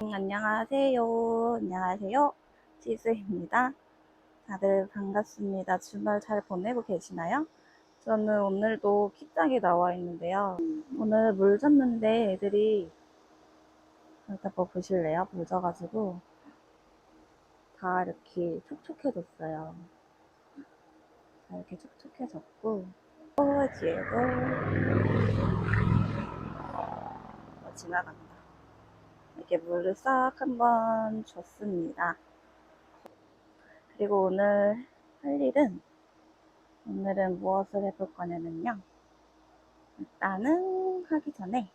음, 안녕하세요. 안녕하세요. 지수입니다. 다들 반갑습니다. 주말 잘 보내고 계시나요? 저는 오늘도 킥장에 나와 있는데요. 오늘 물 줬는데 애들이 일단 뭐 보실래요? 물 져가지고 다 이렇게 촉촉해졌어요. 다 이렇게 촉촉해졌고 또 뒤에도 어, 지나간다. 이렇게 물을 싹 한번 줬습니다. 그리고 오늘 할 일은 오늘은 무엇을 해볼 거냐면요. 일단은 하기 전에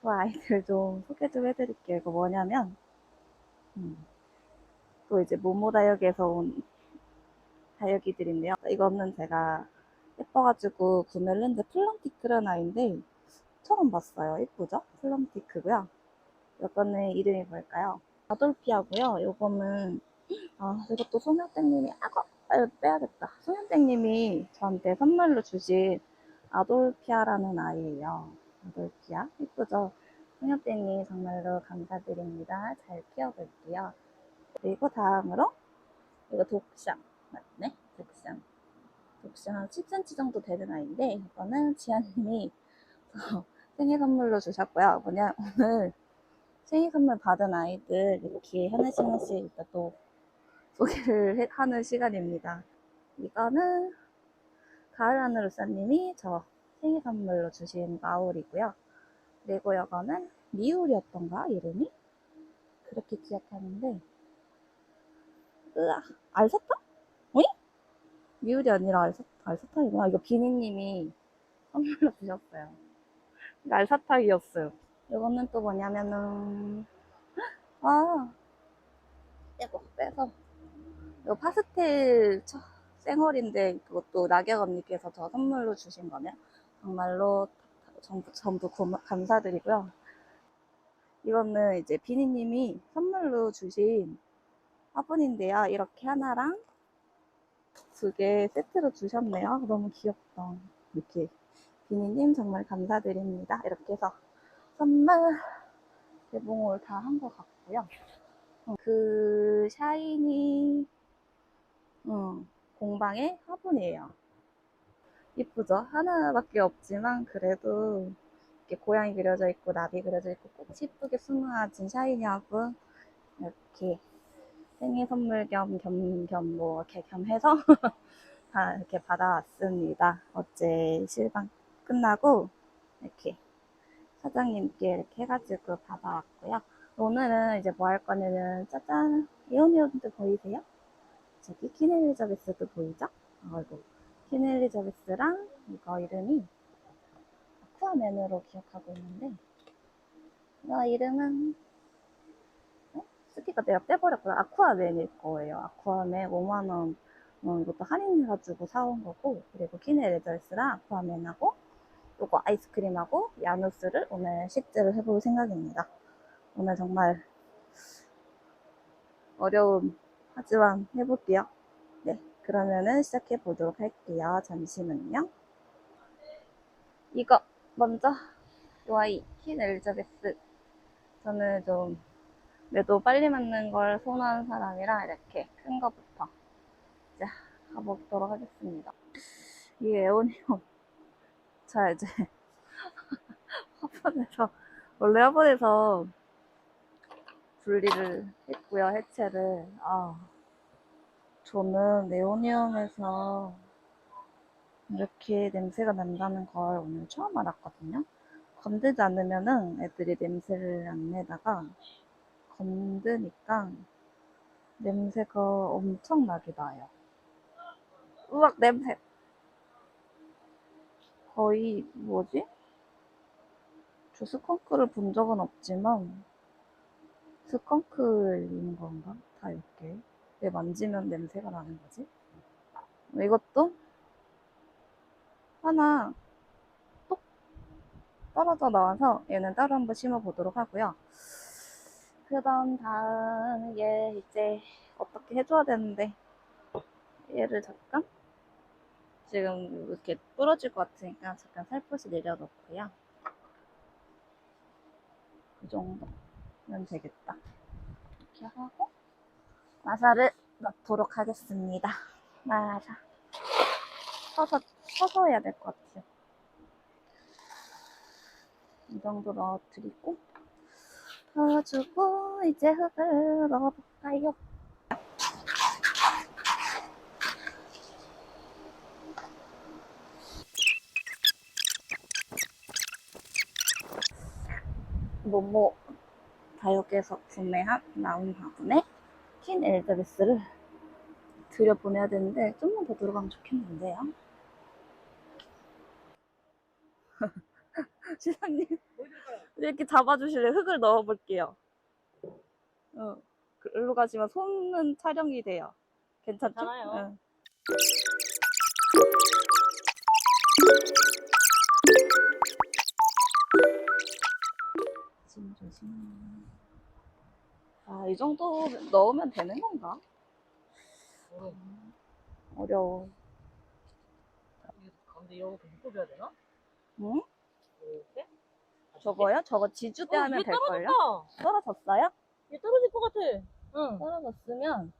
또 아이들 좀 소개 좀 해드릴게요. 이거 뭐냐면 음, 또 이제 모모 다육에서 온 다육이들인데요. 이거는 제가 예뻐가지고 구매를 했는데 플럼티크라는 아이인데 처음 봤어요. 예쁘죠? 플럼티크고요. 이거는 이름이 뭘까요? 아돌피아고요. 요거는 아 이것도 소녀땡님이 아고 아, 빼야겠다. 소녀땡님이 저한테 선물로 주신 아돌피아라는 아이예요. 아돌피아 예쁘죠? 소녀땡님 정말로 감사드립니다. 잘 키워볼게요. 그리고 다음으로 이거 독샹 맞네? 독샹 독샹 한 10cm 정도 되는 아이인데 이거는 지아님이 저 생일 선물로 주셨고요. 뭐냐 오늘 생일 선물 받은 아이들 이렇게 하나씩 하나씩 이따 또 소개를 해- 하는 시간입니다. 이거는 가을 하늘 우사님이 저 생일 선물로 주신 마울이고요. 그리고 이거는 미울이었던가 이름이? 그렇게 기억하는데 으아 알사타? 어이? 미울이 아니라 알사, 알사탕이구나. 이거 비니님이 선물로 주셨어요. 알사탕이었어요. 이거는 또 뭐냐면은 아 이거 빼서 이거 파스텔 처- 생얼인데 그것도 낙엽 언니께서 저 선물로 주신 거면 정말로 전부 전부 고마- 감사드리고요. 이거는 이제 비니님이 선물로 주신 화분인데요. 이렇게 하나랑 두 개 세트로 주셨네요. 너무 귀엽다. 이렇게 비니님 정말 감사드립니다. 이렇게 해서 선물 개봉을 다 한 것 같고요. 어, 그 샤이니 어, 공방의 화분이에요. 이쁘죠? 하나밖에 없지만 그래도 이렇게 고양이 그려져 있고 나비 그려져 있고 꽃이 이쁘게 수놓아진 샤이니 화분 이렇게 생일 선물 겸 겸 겸 뭐 이렇게 겸 해서 다 이렇게 받아왔습니다. 어제 실방 끝나고 이렇게 사장님께 이렇게 해가지고 받아왔고요. 오늘은 이제 뭐 할 거냐면 짜잔 이온이온도 보이세요? 저기 키넬리자베스도 보이죠? 아이고 키넬리자베스랑 이거 이름이 아쿠아맨으로 기억하고 있는데 이거 이름은 어? 스티커 내가 떼버렸구나 아쿠아맨일 거예요 아쿠아맨 5만원 어, 이것도 할인해가지고 사온 거고 그리고 키넬리자베스랑 아쿠아맨하고 요거 아이스크림하고 야누스를 오늘 식재를 해볼 생각입니다. 오늘 정말 어려움 하지만 해볼게요. 네, 그러면은 시작해 보도록 할게요. 잠시만요. 이거 먼저 요 아이 퀸 엘리자베스 저는 좀 매도 빨리 맞는 걸 선호하는 사람이라 이렇게 큰 거부터 이제 가보도록 하겠습니다. 이 에오니온 자 이제 화분에서 원래 화분에서 분리를 했고요 해체를. 아 저는 네오니움에서 이렇게 냄새가 난다는 걸 오늘 처음 알았거든요. 건들지 않으면은 애들이 냄새를 안 내다가 건드니까 냄새가 엄청 나게 나요. 으악 냄새 거의 뭐지? 저 스컹크를 본 적은 없지만 스컹크인 건가? 다 이렇게 왜 만지면 냄새가 나는 거지? 이것도 하나 똑 떨어져 나와서 얘는 따로 한번 심어 보도록 하고요. 그다음 다음 얘 이제 어떻게 해줘야 되는데 얘를 잠깐 지금 이렇게 부러질 것 같으니까 잠깐 살포시 내려놓고요. 그 정도. 되겠다. 이렇게 하고 마사를 넣도록 하겠습니다. 마사. 서서 서서 해야 될 것 같아요. 이 정도 넣어드리고 넣어주고 이제 흙을 넣어볼까요? 모모 다육에서 구매한 나온 화분에 킨 엘자베스를 들여보내야 되는데 좀만 더 들어가면 좋겠는데요. 시장님 이렇게 잡아주실래 흙을 넣어볼게요. 어, 그 일로 가시면 손은 촬영이 돼요. 괜찮죠? 괜찮아요. 응. 아, 이 정도 넣으면 되는 건가? 어려워. 가운데 이런 거 묶어줘야 되나? 응? 이렇게? 저거요? 저거 지주대 어, 하면 얘 될걸요? 떨어졌다. 떨어졌어요? 얘 떨어질 것 같아. 응. 떨어졌으면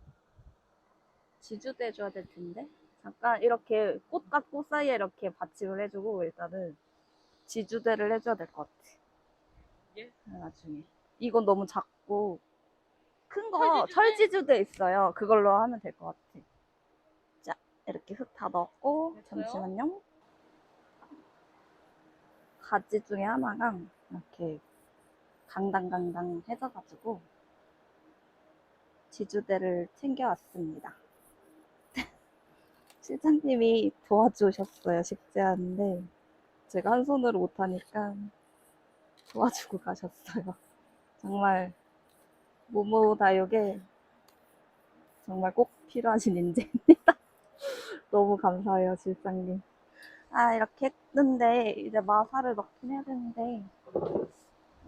지주대 줘야 될 텐데. 잠깐 이렇게 꽃과 꽃 사이에 이렇게 받침을 해주고 일단은 지주대를 해줘야 될 것 같아. 예? 네, 나중에. 이건 너무 작고 큰거 철지주대? 철지주대 있어요. 그걸로 하면 될 것 같아. 자, 이렇게 흙 다 넣었고 됐어요? 잠시만요. 가지 중에 하나가 이렇게 강당강당 해져가지고 지주대를 챙겨왔습니다. 실장님이 도와주셨어요, 식재하는데 제가 한 손으로 못하니까 도와주고 가셨어요. 정말 모모 다육에 정말 꼭 필요하신 인재입니다. 너무 감사해요, 실장님. 아, 이렇게 했는데 이제 마사를 넣긴 해야 되는데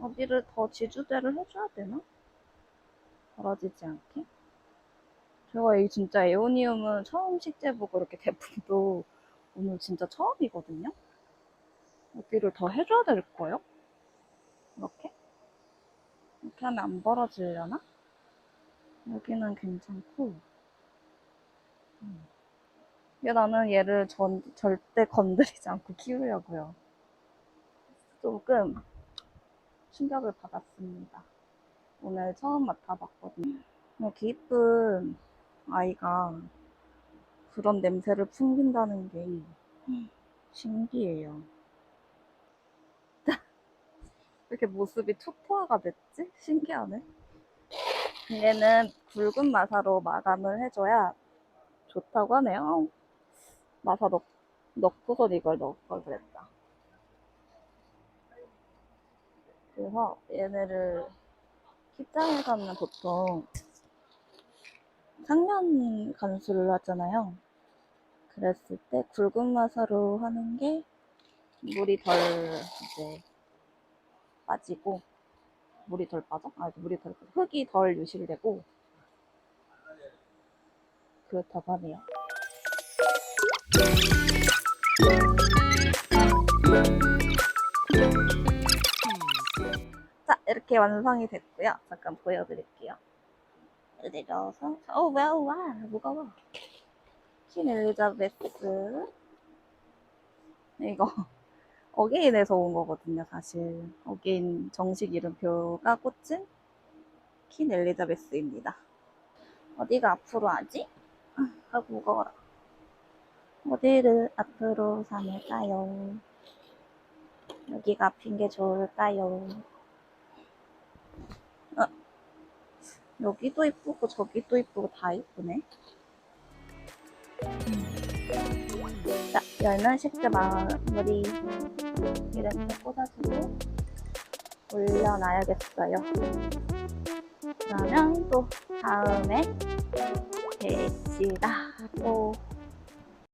어디를 더 지주대를 해줘야 되나? 벌어지지 않게? 제가 이 진짜 에오니움은 처음 식재 보고 이렇게 대품도 오늘 진짜 처음이거든요? 어디를 더 해줘야 될 거예요? 이렇게? 이렇게 하면 안 벌어지려나? 여기는 괜찮고 음. 얘 나는 얘를 전, 절대 건드리지 않고 키우려고요. 조금 충격을 받았습니다. 오늘 처음 맡아봤거든요. 이렇게 이쁜 아이가 그런 냄새를 풍긴다는 게 신기해요. 이렇게 모습이 투포화가 됐지? 신기하네. 얘는 굵은 마사로 마감을 해줘야 좋다고 하네요. 마사 넣, 넣고선 이걸 넣을 걸 그랬다. 그래서 얘네를 kit장에서는 보통 상면 간수를 하잖아요. 그랬을 때 굵은 마사로 하는 게 물이 덜 이제 빠지고 물이 덜 빠져? 아 물이 덜 빠져. 흙이 덜 유실되고 그렇다고 하네요. 자 이렇게 완성이 됐고요. 잠깐 보여드릴게요. 내려서 어 뭐야 와 무거워. 킨 엘리자베스 이거 어게인에서 온 거거든요, 사실. 어게인 정식 이름표가 꽂힌 킨 엘리자베스입니다. 어디가 앞으로 하지? 아, 무거워라. 어디를 앞으로 삼을까요? 여기가 앞인 게 좋을까요? 어, 여기도 이쁘고 저기도 이쁘고 다 이쁘네. 자, 열면 식재 마무리. 이렇게 꽂아주고 올려놔야겠어요. 그러면 또 다음에 배지다. 또